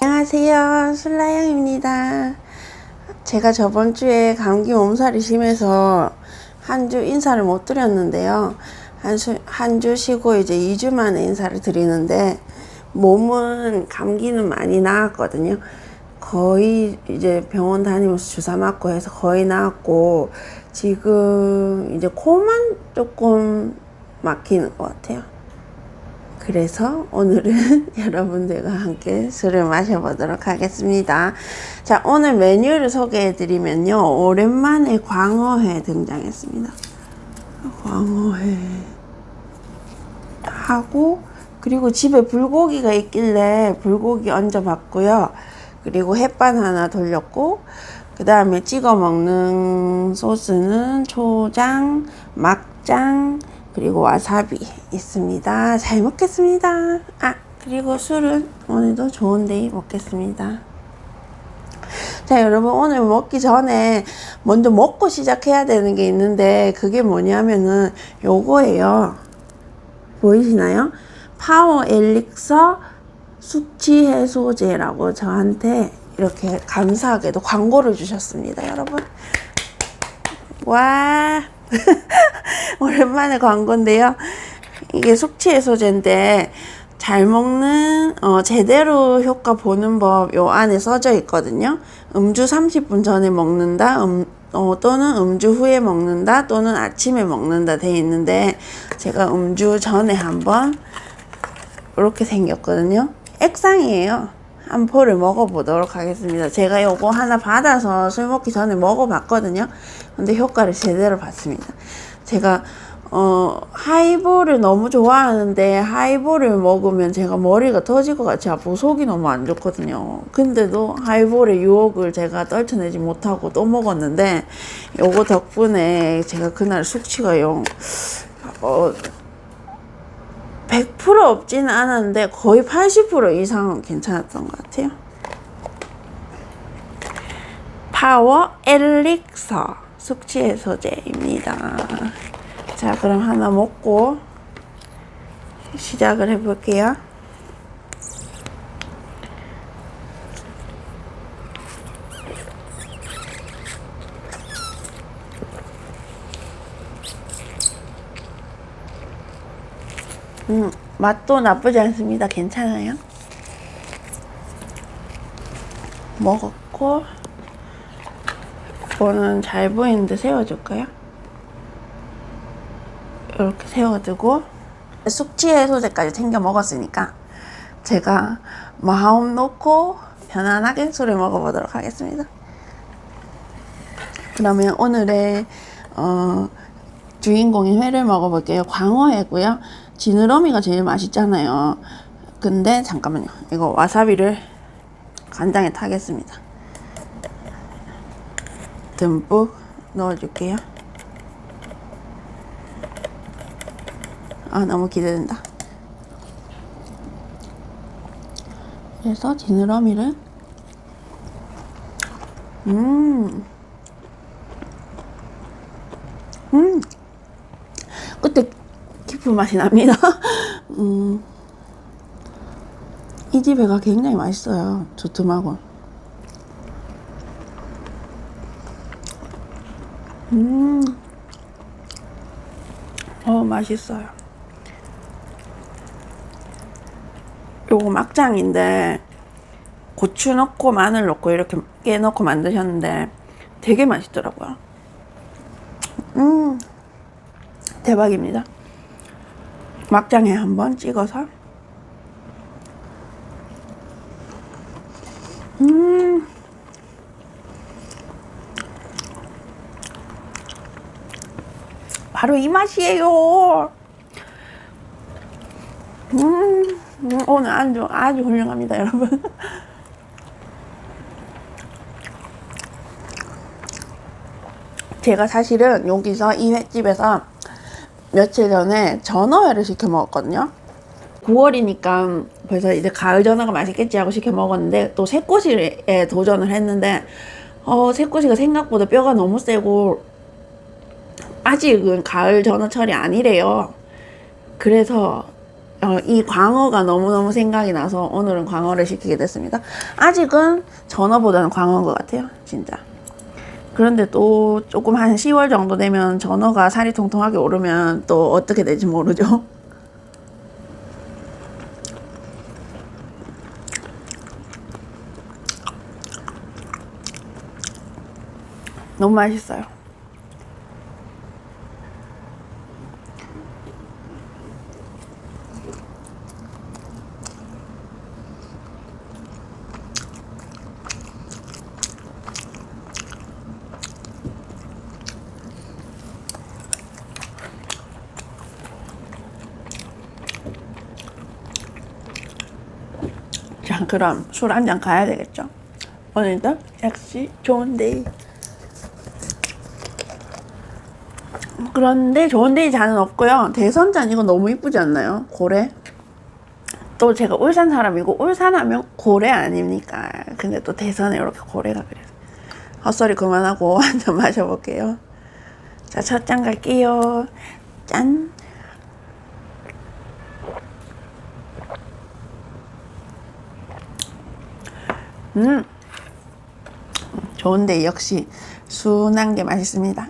안녕하세요. 술라영입니다. 제가 저번 주에 감기 몸살이 심해서 한 주 인사를 못 드렸는데요. 한주 쉬고 이제 2주 만에 인사를 드리는데 몸은 감기는 많이 나았거든요. 거의 이제 병원 다니면서 주사 맞고 해서 거의 나았고 지금 이제 코만 조금 막히는 것 같아요. 그래서 오늘은 여러분들과 함께 술을 마셔보도록 하겠습니다. 자, 오늘 메뉴를 소개해 드리면요. 오랜만에 광어회 등장했습니다. 광어회 하고 그리고 집에 불고기가 있길래 불고기 얹어봤고요. 그리고 햇반 하나 돌렸고 그 다음에 찍어 먹는 소스는 초장, 막장, 그리고 와사비 있습니다. 잘 먹겠습니다. 아, 그리고 술은 오늘도 좋은 데이 먹겠습니다. 자, 여러분, 오늘 먹기 전에 먼저 먹고 시작해야 되는 게 있는데, 그게 뭐냐면은 요거예요. 보이시나요? 파워 엘릭서 숙취 해소제라고 저한테 이렇게 감사하게도 광고를 주셨습니다, 여러분. 와. 오랜만에 광고인데요. 이게 숙취 해소제인데 잘 먹는 어, 제대로 효과 보는 법 요 안에 써져 있거든요. 음주 30분 전에 먹는다. 음, 어, 또는 음주 후에 먹는다. 또는 아침에 먹는다 돼 있는데 제가 음주 전에 한번 이렇게 생겼거든요. 액상이에요. 한 포를 먹어보도록 하겠습니다. 제가 요거 하나 받아서 술 먹기 전에 먹어봤거든요. 근데 효과를 제대로 봤습니다. 제가 어 하이볼을 너무 좋아하는데 하이볼을 먹으면 제가 머리가 터질 것 같이 아프고 속이 너무 안 좋거든요. 근데도 하이볼의 유혹을 제가 떨쳐내지 못하고 또 먹었는데 요거 덕분에 제가 그날 숙취가 영 어, 100% 없지는 않았는데 거의 80% 이상은 괜찮았던 것 같아요. 파워 엘릭서 숙취 해소제입니다. 자, 그럼 하나 먹고 시작을 해볼게요. 음, 맛도 나쁘지 않습니다. 괜찮아요. 먹었고, 이거는 잘 보이는데 세워줄까요? 이렇게 세워두고, 숙취 해소제까지 챙겨 먹었으니까, 제가 마음 놓고 편안하게 술을 먹어보도록 하겠습니다. 그러면 오늘의, 어, 주인공인 회를 먹어볼게요. 광어회고요. 지느러미가 제일 맛있잖아요. 근데 잠깐만요. 이거 와사비를 간장에 타겠습니다. 듬뿍 넣어줄게요. 아 너무 기대된다. 그래서 지느러미를 음. 음. 끝에 깊은 맛이 납니다. 음, 이 집에가 굉장히 맛있어요. 두툼하고. 음, 어, 맛있어요. 요거 막장인데, 고추 넣고 마늘 넣고 이렇게 깨 넣고 만드셨는데, 되게 맛있더라고요. 음, 대박입니다. 막장에 한번 찍어서. 음. 바로 이 맛이에요. 음 오늘 안주 아주 훌륭합니다 여러분. 제가 사실은 여기서 이 횟집에서 며칠 전에 전어회를 시켜 먹었거든요. 9월이니까 벌써 이제 가을 전어가 맛있겠지 하고 시켜 먹었는데 또 새꼬시에 도전을 했는데 어, 새꼬시가 생각보다 뼈가 너무 세고 아직은 가을 전어철이 아니래요. 그래서 어, 이 광어가 너무너무 생각이 나서 오늘은 광어를 시키게 됐습니다. 아직은 전어보다는 광어인 것 같아요. 진짜. 그런데 또 조금 한 10월 정도 되면 전어가 살이 통통하게 오르면 또 어떻게 될지 모르죠. 너무 맛있어요. 자, 그럼 술 한 잔 가야 되겠죠? 오늘도 역시 좋은 데이. 그런데 좋은 데이 잔은 없고요. 대선잔 이거 너무 이쁘지 않나요? 고래. 또 제가 울산 사람이고 울산하면 고래 아닙니까? 근데 또 대선에 이렇게 고래가 그래서 헛소리 그만하고 한 잔 마셔볼게요. 자, 첫 잔 갈게요. 짠. 음. 좋은데 역시 순한 게 맛있습니다.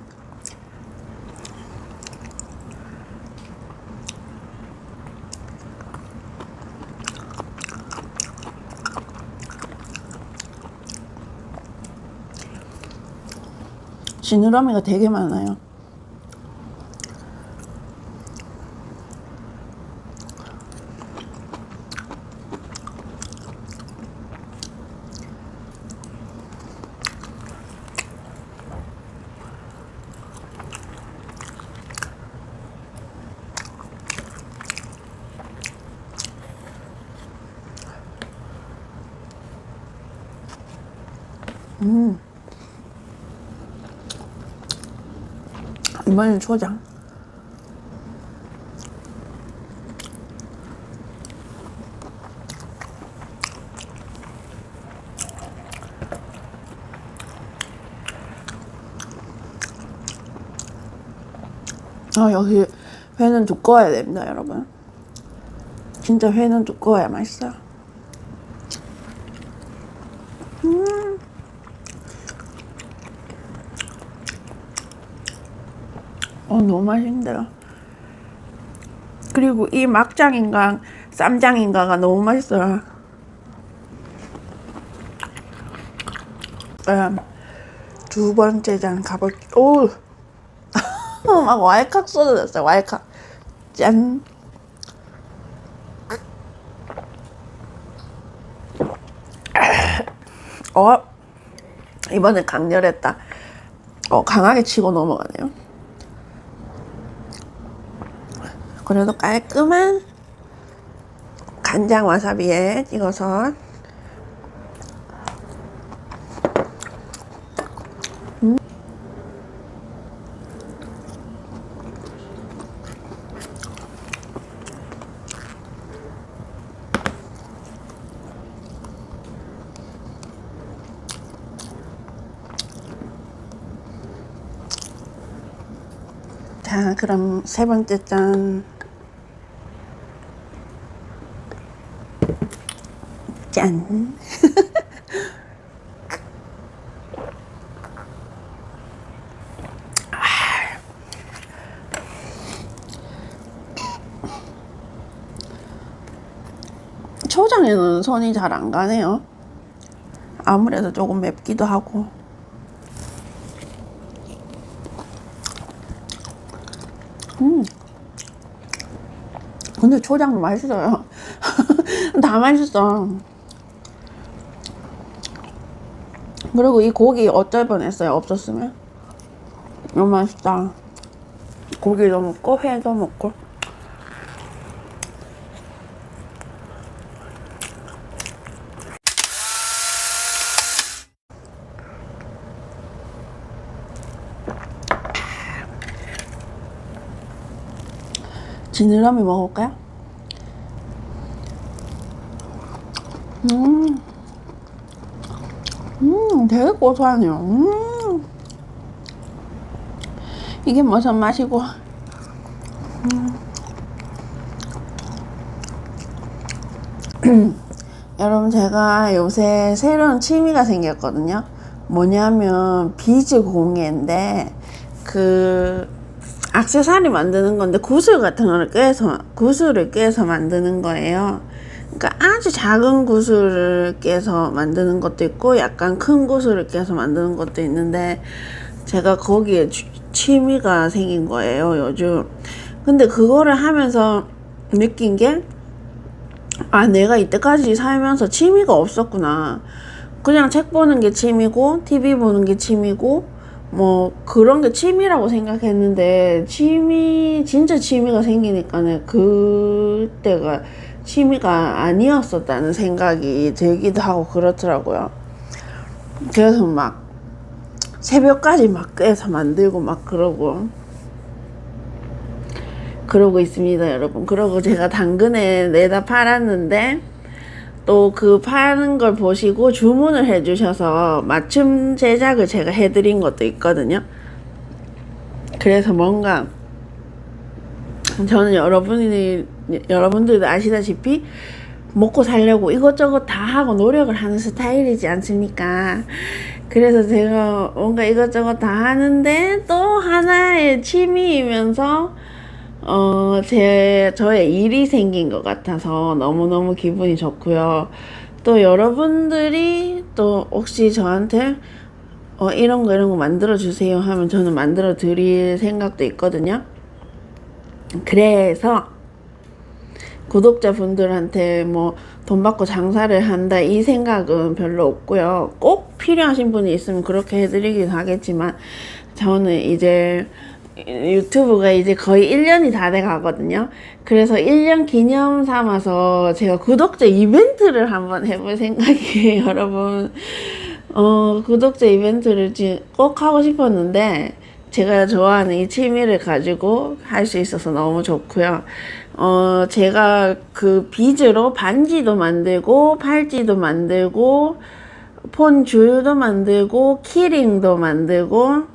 지느러미가 되게 많아요. 이번엔 초장. 아, 여기 회는 두꺼워야 됩니다, 여러분. 진짜 회는 두꺼워야 맛있어요. 너무 맛있는데요. 그리고 이 막장인가 쌈장인가가 너무 맛있어요. 음, 두 번째 잔 가볼게요. 오! 막 왈칵 쏟아졌어요, 왈칵. 짠. 어, 이번엔 강렬했다. 어, 강하게 치고 넘어가네요. 그래도 깔끔한 간장 와사비에 찍어서 음. 자, 그럼 세 번째 짠. 짠. 초장에는 손이 잘 안 가네요. 아무래도 조금 맵기도 하고. 음. 근데 초장도 맛있어요. 다 맛있어. 그리고 이 고기 어쩔 뻔했어요. 없었으면. 너무 맛있다. 고기도 먹고 회도 먹고. 지느러미 먹어볼까요? 음. 음. 음, 되게 고소하네요. 음. 이게 무슨 맛이고? 음. 여러분 제가 요새 새로운 취미가 생겼거든요. 뭐냐면 비즈 공예인데 그 액세서리 만드는 건데 구슬 같은 거를 꿰서 구슬을 꿰서 만드는 거예요. 그러니까 아주 작은 구슬을 깨서 만드는 것도 있고 약간 큰 구슬을 깨서 만드는 것도 있는데 제가 거기에 취- 취미가 생긴 거예요 요즘 근데 그거를 하면서 느낀 게 아, 내가 이때까지 살면서 취미가 없었구나. 그냥 책 보는 게 취미고, TV 보는 게 취미고, 뭐, 그런 게 취미라고 생각했는데, 취미, 진짜 취미가 생기니까는 그때가 취미가 아니었었다는 생각이 들기도 하고 그렇더라고요. 그래서 막, 새벽까지 막 깨서 만들고 막 그러고. 그러고 있습니다, 여러분. 그러고 제가 당근에 내다 팔았는데 또 그 파는 걸 보시고 주문을 해주셔서 맞춤 제작을 제가 해드린 것도 있거든요. 그래서 뭔가 저는 여러분이 여러분들도 아시다시피 먹고 살려고 이것저것 다 하고 노력을 하는 스타일이지 않습니까? 그래서 제가 뭔가 이것저것 다 하는데 또 하나의 취미이면서 어, 제, 저의 일이 생긴 것 같아서 너무너무 기분이 좋고요. 또 여러분들이 또 혹시 저한테 어, 이런 거 이런 거 만들어 주세요 하면 저는 만들어 드릴 생각도 있거든요. 그래서 구독자분들한테 뭐 돈 받고 장사를 한다 이 생각은 별로 없고요. 꼭 필요하신 분이 있으면 그렇게 해드리긴 하겠지만 저는 이제 유튜브가 이제 거의 1년이 다 돼 가거든요. 그래서 1년 기념 삼아서 제가 구독자 이벤트를 한번 해볼 생각이에요, 여러분. 어, 구독자 이벤트를 꼭 하고 싶었는데, 제가 좋아하는 이 취미를 가지고 할 수 있어서 너무 좋고요. 어, 제가 그 비즈로 반지도 만들고, 팔찌도 만들고, 폰 줄도 만들고, 키링도 만들고,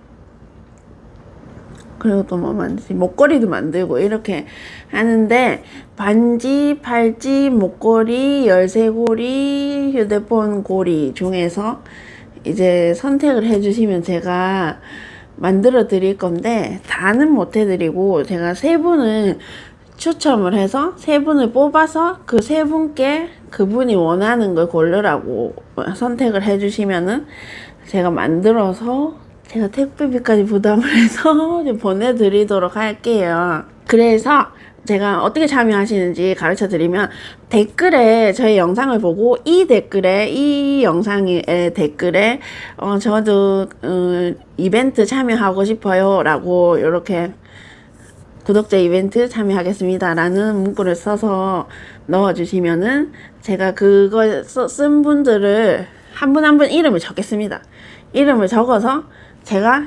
그리고 또 뭐 만들지? 목걸이도 만들고 이렇게 하는데 반지, 팔찌, 목걸이, 열쇠고리, 휴대폰 고리 중에서 이제 선택을 해주시면 제가 만들어 드릴 건데 다는 못 해드리고 제가 세 분을 추첨을 해서 세 분을 뽑아서 그 세 분께 그분이 원하는 걸 고르라고 선택을 해주시면은 제가 만들어서 제가 택배비까지 부담을 해서 보내드리도록 할게요. 그래서 제가 어떻게 참여하시는지 가르쳐 드리면 댓글에 저희 영상을 보고 이 댓글에 이 영상의 댓글에 어 저도 어, 이벤트 참여하고 싶어요 라고 이렇게 구독자 이벤트 참여하겠습니다. 라는 문구를 써서 넣어주시면은 제가 그걸 써- 쓴 분들을 한 분 한 분 이름을 적겠습니다. 이름을 적어서 제가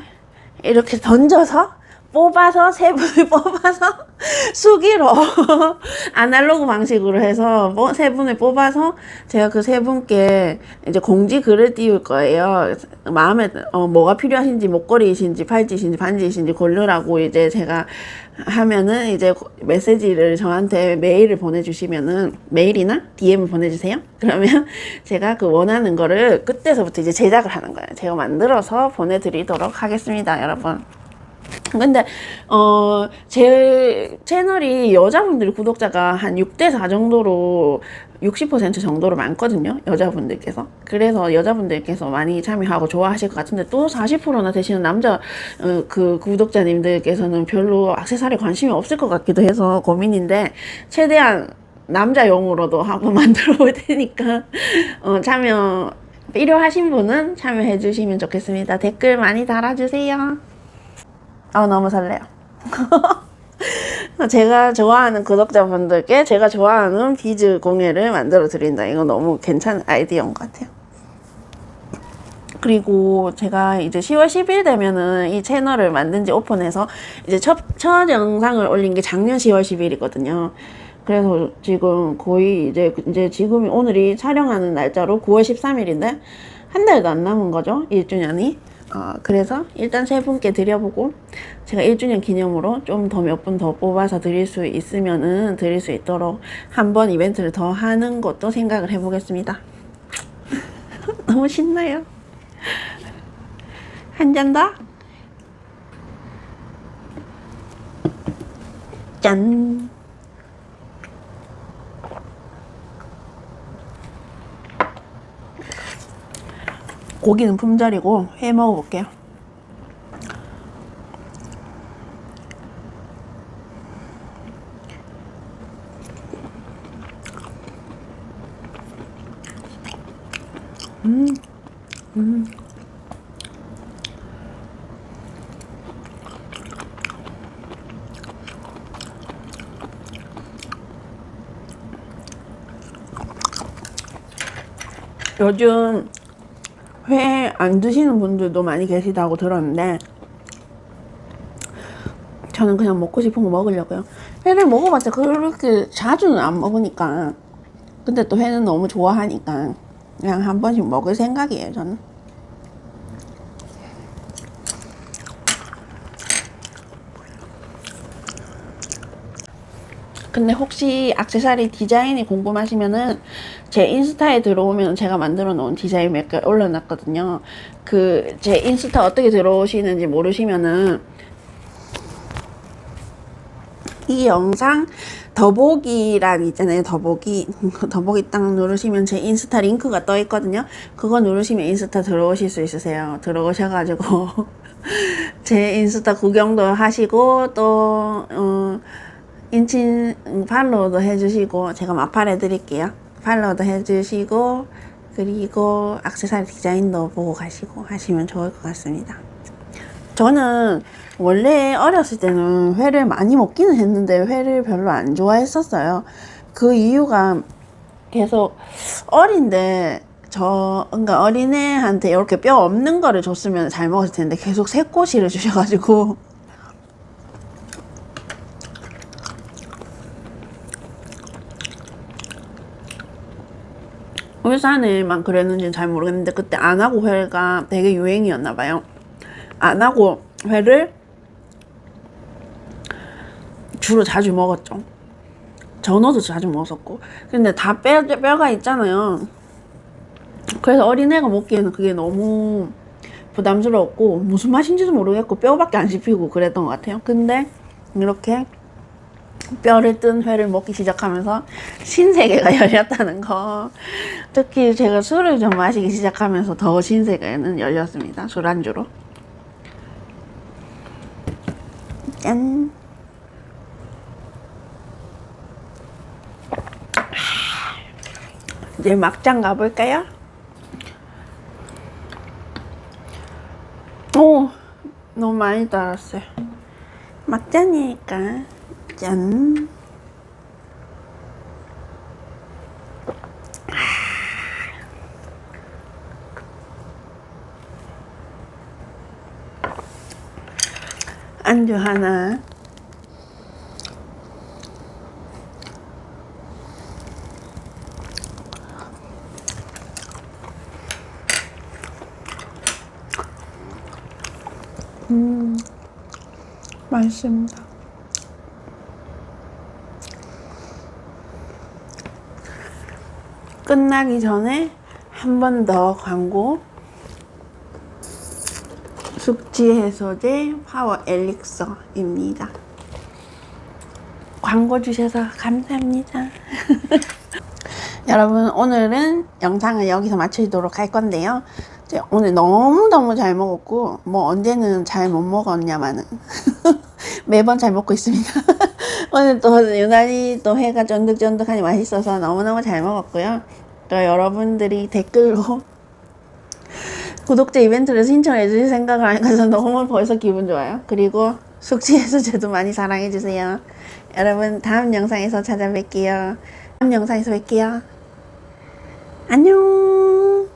이렇게 던져서 뽑아서 세 분을 뽑아서 수기로 아날로그 방식으로 해서 뭐 세 분을 뽑아서 제가 그 세 분께 이제 공지 글을 띄울 거예요. 마음에 어, 뭐가 필요하신지 목걸이이신지 팔찌이신지 반지이신지 고르라고 이제 제가 하면은 이제 고- 메시지를 저한테 메일을 보내주시면은 메일이나 DM을 보내주세요. 그러면 제가 그 원하는 거를 그때서부터 이제 제작을 하는 거예요. 제가 만들어서 보내드리도록 하겠습니다, 여러분. 근데 어 제 채널이 여자분들 구독자가 한 6대 4 정도로 60% 정도로 많거든요. 여자분들께서. 그래서 여자분들께서 많이 참여하고 좋아하실 것 같은데 또 40%나 되시는 남자 어, 그 구독자님들께서는 별로 액세서리 관심이 없을 것 같기도 해서 고민인데 최대한 남자용으로도 한번 만들어 볼 테니까 어, 참여 필요하신 분은 참여해 주시면 좋겠습니다. 댓글 많이 달아주세요. 아 너무 설레요. 제가 좋아하는 구독자분들께 제가 좋아하는 비즈 공예를 만들어 드린다. 이거 너무 괜찮은 아이디어인 것 같아요. 그리고 제가 이제 10월 10일 되면은 이 채널을 만든 지 오픈해서 이제 첫, 첫 영상을 올린 게 작년 10월 10일이거든요. 그래서 지금 거의 이제, 이제 지금이 오늘이 촬영하는 날짜로 9월 13일인데 한 달도 안 남은 거죠 1주년이 어, 그래서 일단 세 분께 드려보고 제가 1주년 기념으로 좀 더 몇 분 더 뽑아서 드릴 수 있으면은 드릴 수 있도록 한 번 이벤트를 더 하는 것도 생각을 해보겠습니다. 너무 신나요? 한 잔 더? 짠 고기는 품절이고 회 먹어볼게요. 요즘 회 안 드시는 분들도 많이 계시다고 들었는데 저는 그냥 먹고 싶은 거 먹으려고요. 회를 먹어봤자 그렇게 자주는 안 먹으니까 근데 또 회는 너무 좋아하니까 그냥 한 번씩 먹을 생각이에요 저는. 근데 혹시 액세서리 디자인이 궁금하시면은 제 인스타에 들어오면 제가 만들어 놓은 디자인 몇 개 올려놨거든요. 그 제 인스타 어떻게 들어오시는지 모르시면은 이 영상 더보기란 있잖아요. 더보기 더보기 딱 누르시면 제 인스타 링크가 떠 있거든요. 그거 누르시면 인스타 들어오실 수 있으세요. 들어오셔 가지고 제 인스타 구경도 하시고 또 어, 인친 음, 팔로우도 해주시고 제가 마팔 해드릴게요. 팔로우도 해주시고 그리고 액세서리 디자인도 보고 가시고 하시면 좋을 것 같습니다. 저는 원래 어렸을 때는 회를 많이 먹기는 했는데 회를 별로 안 좋아했었어요. 그 이유가 계속 어린데 저 그러니까 어린애한테 이렇게 뼈 없는 거를 줬으면 잘 먹었을 텐데 계속 새꼬시를 주셔가지고 울산에만 그랬는지는 잘 모르겠는데 그때 안 하고 회가 되게 유행이었나 봐요. 안 하고 회를 주로 자주 먹었죠. 전어도 자주 먹었고. 근데 다 뼈, 뼈가 있잖아요. 그래서 어린애가 먹기에는 그게 너무 부담스러웠고, 무슨 맛인지도 모르겠고, 뼈밖에 안 씹히고 그랬던 것 같아요. 근데 이렇게 뼈를 뜬 회를 먹기 시작하면서 신세계가 열렸다는 거. 특히 제가 술을 좀 마시기 시작하면서 더 신세계는 열렸습니다. 술안주로. 짠. 이제 막장 가볼까요? 오, 너무 많이 따랐어요. 막장이니까. 짠. 안주 하나. 음, 맛있습니다. 끝나기 전에 한 번 더 광고. 숙취 해소제 파워 엘릭서입니다. 광고 주셔서 감사합니다. 여러분 오늘은 영상을 여기서 마치도록 할 건데요. 오늘 너무너무 잘 먹었고 뭐 언제는 잘 못 먹었냐마는 매번 잘 먹고 있습니다. 오늘 또 유난히 또 회가 쫀득쫀득하니 맛있어서 너무너무 잘 먹었고요. 또 여러분들이 댓글로 구독자 이벤트를 신청해 주실 생각을 하니까 저 너무 벌써 기분 좋아요. 그리고 숙취해소 제도 많이 사랑해 주세요. 여러분 다음 영상에서 찾아뵐게요. 다음 영상에서 뵐게요. 안녕.